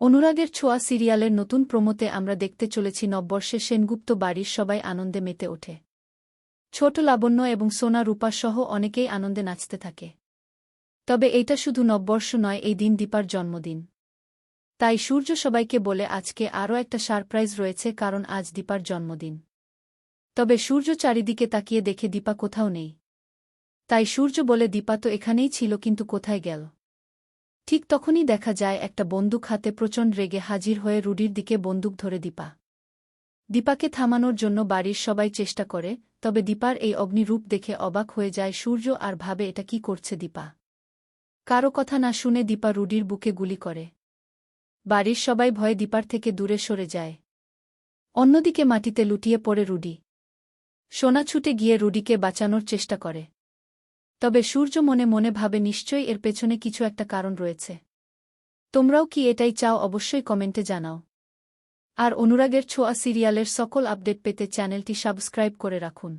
অনুরাগের ছোঁয়া সিরিয়ালের নতুন প্রমোতে আমরা দেখতে চলেছি নববর্ষে সেনগুপ্ত বাড়ির সবাই আনন্দে মেতে ওঠে। ছোট লাবণ্য এবং সোনা রূপা সহ অনেকেই আনন্দে নাচতে থাকে। তবে এইটা শুধু নববর্ষ নয়, এই দিন দীপার জন্মদিন। তাই সূর্য সবাইকে বলে আজকে আরও একটা সারপ্রাইজ রয়েছে কারণ আজ দীপার জন্মদিন। তবে সূর্য চারিদিকে তাকিয়ে দেখে দীপা কোথাও নেই। তাই সূর্য বলে, দীপা তো এখানেই ছিল, কিন্তু কোথায় গেল? ঠিক তখনই দেখা যায় একটা বন্দুক হাতে প্রচণ্ড রেগে হাজির হয়ে রুডির দিকে বন্দুক ধরে দীপা। দীপাকে থামানোর জন্য বাড়ির সবাই চেষ্টা করে, তবে দীপার এই অগ্নিরূপ দেখে অবাক হয়ে যায় সূর্য আর ভাবে এটা কি করছে দীপা। কারও কথা না শুনে দীপা রুডির বুকে গুলি করে। বাড়ির সবাই ভয়ে দীপার থেকে দূরে সরে যায়। অন্যদিকে মাটিতে লুটিয়ে পড়ে রুডি। সোনা ছুটে গিয়ে রুডিকে বাঁচানোর চেষ্টা করে। তবে সূর্য মনে মনে ভাবে নিশ্চয়ই এর পেছনে কিছু একটা কারণ রয়েছে। তোমরাও কি এটাই চাও অবশ্যই কমেন্টে জানাও। আর অনুরাগের ছোঁয়া সিরিয়ালের সকল আপডেট পেতে চ্যানেলটি সাবস্ক্রাইব করে রাখুন।